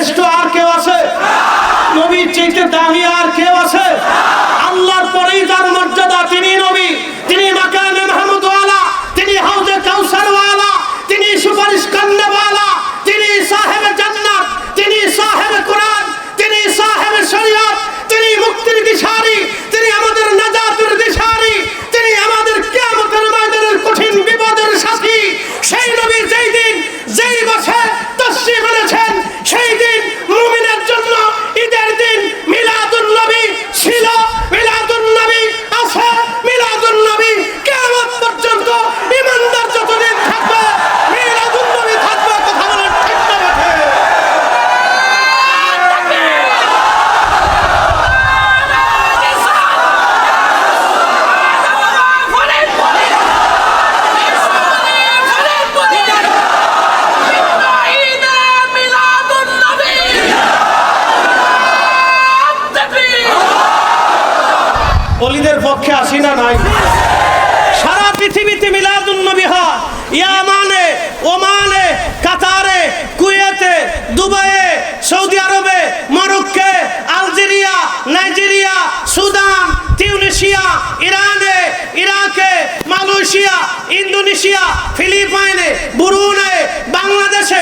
Let's go! পক্ষে আসি না নাই। সারা পৃথিবীতে মিলাদুন্নবী হয় ইয়ামানে, ওমানে, কাতারে, কুয়েতে, দুবাইয়ে সৌদি আরবে মরক্কে আলজেরিয়া, নাইজেরিয়া, সুদান টিউনেশিয়া ইরানে, ইরাকে, মালয়েশিয়া, ইন্দোনেশিয়া, ফিলিপাইনে, বুরুনে, বাংলাদেশে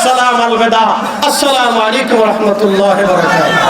السلام الوداع السلام عليكم ورحمة الله وبركاته.